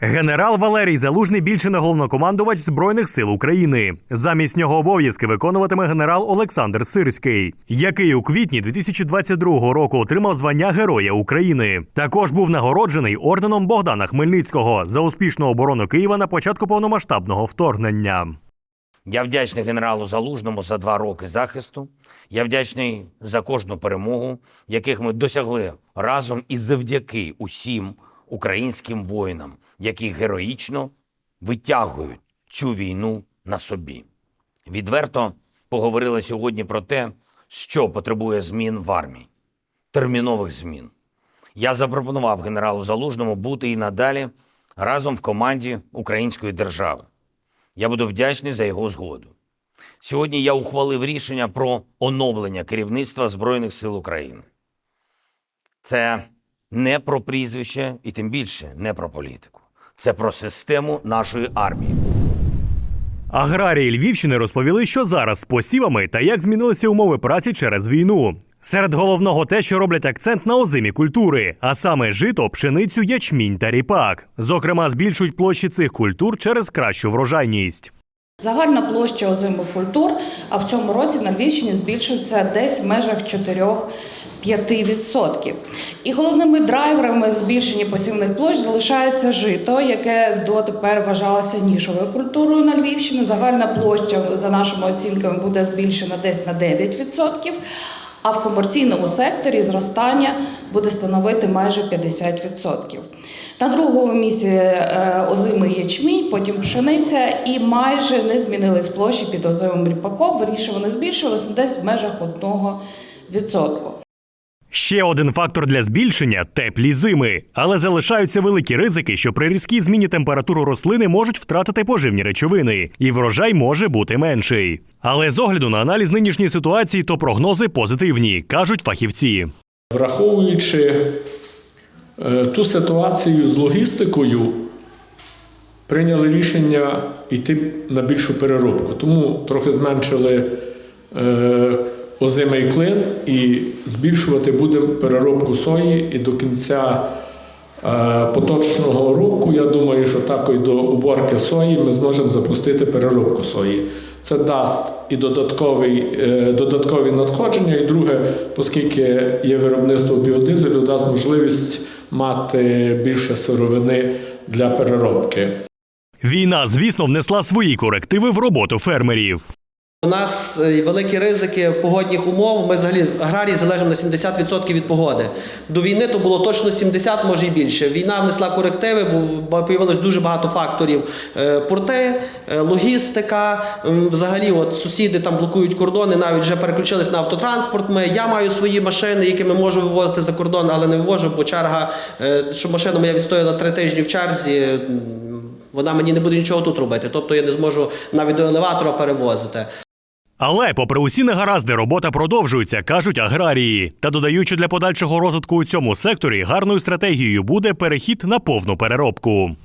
Генерал Валерій Залужний більше не головнокомандувач Збройних сил України. Замість нього обов'язки виконуватиме генерал Олександр Сирський, який у квітні 2022 року отримав звання Героя України. Також був нагороджений орденом Богдана Хмельницького за успішну оборону Києва на початку повномасштабного вторгнення. Я вдячний генералу Залужному за два роки захисту. Я вдячний за кожну перемогу, яких ми досягли разом і завдяки усім українським воїнам, які героїчно витягують цю війну на собі. Відверто поговорили сьогодні про те, що потребує змін в армії, термінових змін. Я запропонував генералу Залужному бути і надалі разом в команді української держави. Я буду вдячний за його згоду. Сьогодні я ухвалив рішення про оновлення керівництва Збройних сил України. Це не про прізвище і тим більше не про політику. Це про систему нашої армії. Аграрії Львівщини розповіли, що зараз з посівами та як змінилися умови праці через війну. Серед головного те, що роблять акцент на озимі культури, а саме жито, пшеницю, ячмінь та ріпак. Зокрема, збільшують площі цих культур через кращу врожайність. Загальна площа озимих культур, а в цьому році на Львівщині збільшується десь в межах 4-5%. І головними драйверами в збільшенні посівних площ залишається жито, яке дотепер вважалося нішовою культурою на Львівщині. Загальна площа, за нашими оцінками, буде збільшена десь на 9%. А в комерційному секторі зростання буде становити майже 50%. На другому місці е, озимий ячмінь, потім пшениця, і майже не змінились площі під озимим ріпаком. Верніше вони збільшилися десь в межах 1%. Ще один фактор для збільшення теплі зими, але залишаються великі ризики, що при різкій зміні температури рослини можуть втратити поживні речовини, і врожай може бути менший. Але з огляду на аналіз нинішньої ситуації, то прогнози позитивні, кажуть фахівці. Враховуючи е, ту ситуацію з логістикою, прийняли рішення йти на більшу переробку. Тому трохи зменшили е, озимий клин і збільшувати будемо переробку сої. І до кінця е, поточного року, я думаю, що так і до уборки сої ми зможемо запустити переробку сої. Це дасть і додатковий, е, додаткові надходження, і друге, оскільки є виробництво біодизелю, дасть можливість мати більше сировини для переробки. Війна, звісно, внесла свої корективи в роботу фермерів. У нас е, великі ризики погодних умов. Ми взагалі аграрії залежимо на 70% від погоди. До війни то було точно 70, може і більше. Війна внесла корективи, бо появилось дуже багато факторів: Е, порти, е, логістика. Взагалі, от сусіди там блокують кордони, навіть вже переключились на автотранспорт. Ми я маю свої машини, якими можу вивозити за кордон, але не вивожу, бо черга, щоб машину моя відстояла три тижні в черзі. Вона мені не буде нічого тут робити, тобто я не зможу навіть до елеватора перевозити. Але, попри усі негаразди, робота продовжується, кажуть аграрії. Та додаючи для подальшого розвитку у цьому секторі гарною стратегією буде перехід на повну переробку.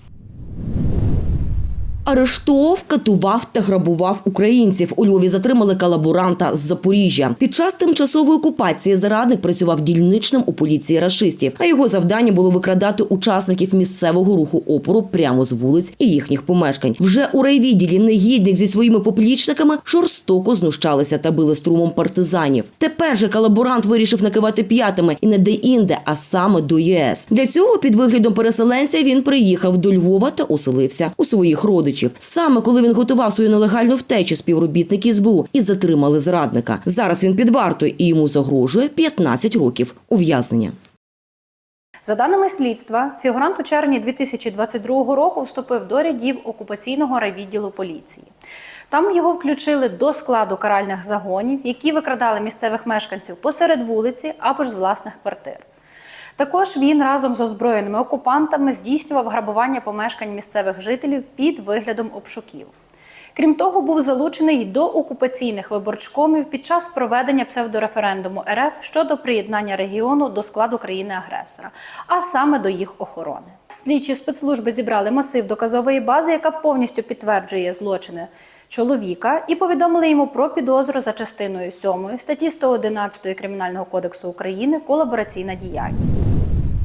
Арештовував, катував та грабував українців. У Львові затримали колаборанта з Запоріжжя. Під час тимчасової окупації зарадник працював дільничним у поліції рашистів, а його завдання було викрадати учасників місцевого руху опору прямо з вулиць і їхніх помешкань. Вже у райвідділі негідник зі своїми поплічниками жорстоко знущалися та били струмом партизанів. Тепер же колаборант вирішив накивати п'ятами і не де-інде, а саме до ЄС. Для цього під виглядом переселенця він приїхав до Львова та оселився у своїх родичів. Саме коли він готував свою нелегальну втечу, співробітники СБУ і затримали зрадника. Зараз він під вартою і йому загрожує 15 років ув'язнення. За даними слідства, фігурант у червні 2022 року вступив до рядів окупаційного райвідділу поліції. Там його включили до складу каральних загонів, які викрадали місцевих мешканців посеред вулиці або ж з власних квартир. Також він разом з озброєними окупантами здійснював грабування помешкань місцевих жителів під виглядом обшуків. Крім того, був залучений й до окупаційних виборчкомів під час проведення псевдореферендуму РФ щодо приєднання регіону до складу країни-агресора, а саме до їх охорони. Слідчі спецслужби зібрали масив доказової бази, яка повністю підтверджує злочини чоловіка, і повідомили йому про підозру за частиною 7 статті 111 Кримінального кодексу України колабораційна діяльність.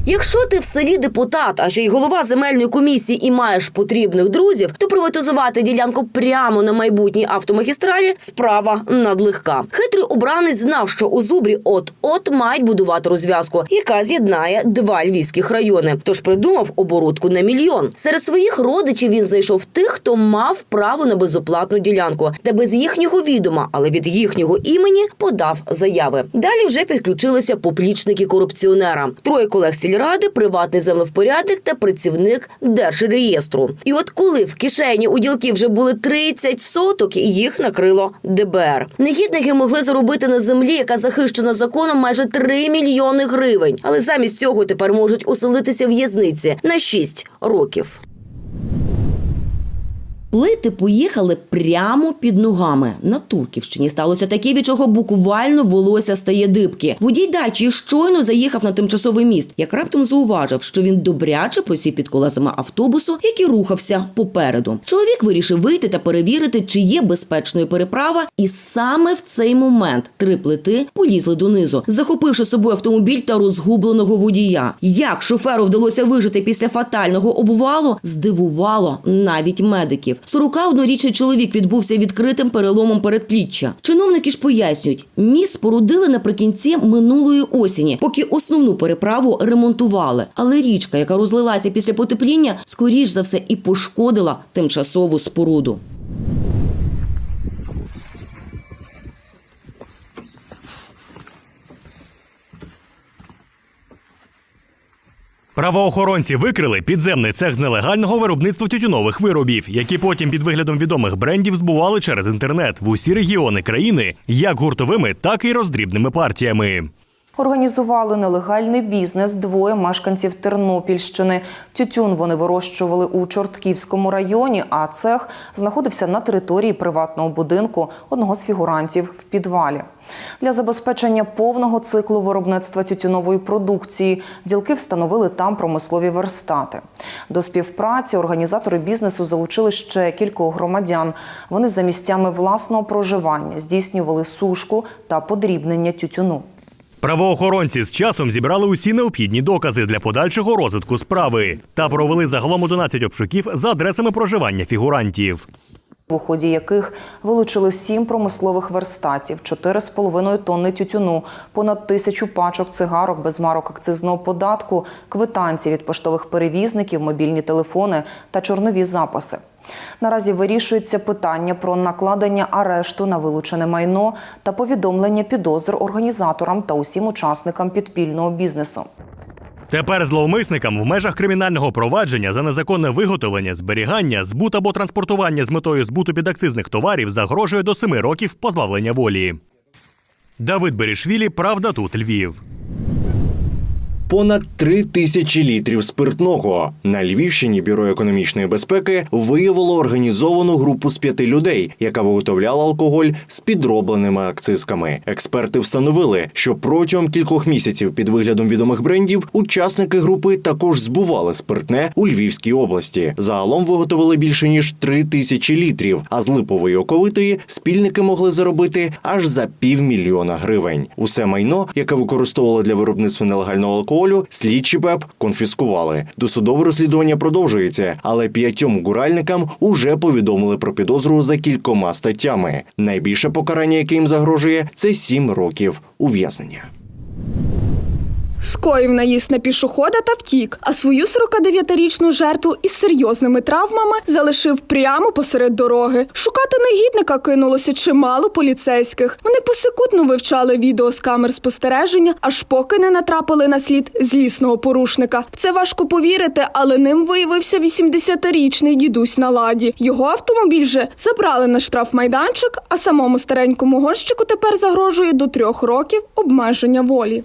Якщо ти в селі депутат, а ще й голова земельної комісії і маєш потрібних друзів, то приватизувати ділянку прямо на майбутній автомагістралі справа надлегка. Хитрий обранець знав, що у зубрі от-от мають будувати розв'язку, яка з'єднає два львівських райони. Тож придумав оборудку на мільйон. Серед своїх родичів він знайшов тих, хто мав право на безоплатну ділянку, та без їхнього відома, але від їхнього імені подав заяви. Далі вже підключилися поплічники корупціонера. Троє колег сільради, приватний землевпорядник та працівник держреєстру. І от коли в кишені у ділків вже були 30 соток, їх накрило ДБР. Негідники могли заробити на землі, яка захищена законом майже 3 мільйони гривень. Але замість цього тепер можуть оселитися в'язниці на 6 років. Плити поїхали прямо під ногами. На Турківщині сталося таке, від чого буквально волосся стає дибки. Водій дачі щойно заїхав на тимчасовий міст, як раптом зауважив, що він добряче просів під колесами автобусу, який рухався попереду. Чоловік вирішив вийти та перевірити, чи є безпечною переправа, і саме в цей момент три плити полізли донизу, захопивши собою автомобіль та розгубленого водія. Як шоферу вдалося вижити після фатального обвалу, здивувало навіть медиків. 41-річний чоловік відбувся відкритим переломом передпліччя. Чиновники ж пояснюють, міст спорудили наприкінці минулої осені, поки основну переправу ремонтували. Але річка, яка розлилася після потепління, скоріш за все і пошкодила тимчасову споруду. Правоохоронці викрили підземний цех з нелегального виробництва тютюнових виробів, які потім під виглядом відомих брендів збували через інтернет в усі регіони країни, як гуртовими, так і роздрібними партіями. Організували нелегальний бізнес двоє мешканців Тернопільщини. Тютюн вони вирощували у Чортківському районі, а цех знаходився на території приватного будинку одного з фігурантів в підвалі. Для забезпечення повного циклу виробництва тютюнової продукції ділки встановили там промислові верстати. До співпраці організатори бізнесу залучили ще кількох громадян. Вони за місцями власного проживання здійснювали сушку та подрібнення тютюну. Правоохоронці з часом зібрали усі необхідні докази для подальшого розвитку справи та провели загалом 11 обшуків за адресами проживання фігурантів. у ході яких вилучили сім промислових верстатів, 4,5 тонни тютюну, понад тисячу пачок цигарок без марок акцизного податку, квитанції від поштових перевізників, мобільні телефони та чорнові записи. Наразі вирішується питання про накладення арешту на вилучене майно та повідомлення підозр організаторам та усім учасникам підпільного бізнесу. Тепер зловмисникам в межах кримінального провадження за незаконне виготовлення, зберігання, збут або транспортування з метою збуту підакцизних товарів загрожує до 7 років позбавлення волі. Давид Берішвілі, Правда тут Львів. Понад три тисячі літрів спиртного на Львівщині бюро економічної безпеки виявило організовану групу з п'яти людей, яка виготовляла алкоголь з підробленими акцизками. Експерти встановили, що протягом кількох місяців під виглядом відомих брендів учасники групи також збували спиртне у Львівській області. Загалом виготовили більше ніж три тисячі літрів. А з липової оковитої спільники могли заробити аж за півмільйона гривень. Усе майно, яке використовували для виробництва нелегального алкоголю, слідчі ПЕП конфіскували. Досудове розслідування продовжується, але п'ятьом гуральникам уже повідомили про підозру за кількома статтями. Найбільше покарання, яке їм загрожує, це сім років ув'язнення. Скоїв наїзд на пішохода та втік, а свою 49-річну жертву із серйозними травмами залишив прямо посеред дороги. Шукати негідника кинулося чимало поліцейських. Вони посекутно вивчали відео з камер спостереження, аж поки не натрапили на слід злісного порушника. В це важко повірити, але ним виявився 80-річний дідусь на ладі. Його автомобіль же забрали на штрафмайданчик, а самому старенькому гонщику тепер загрожує до трьох років обмеження волі.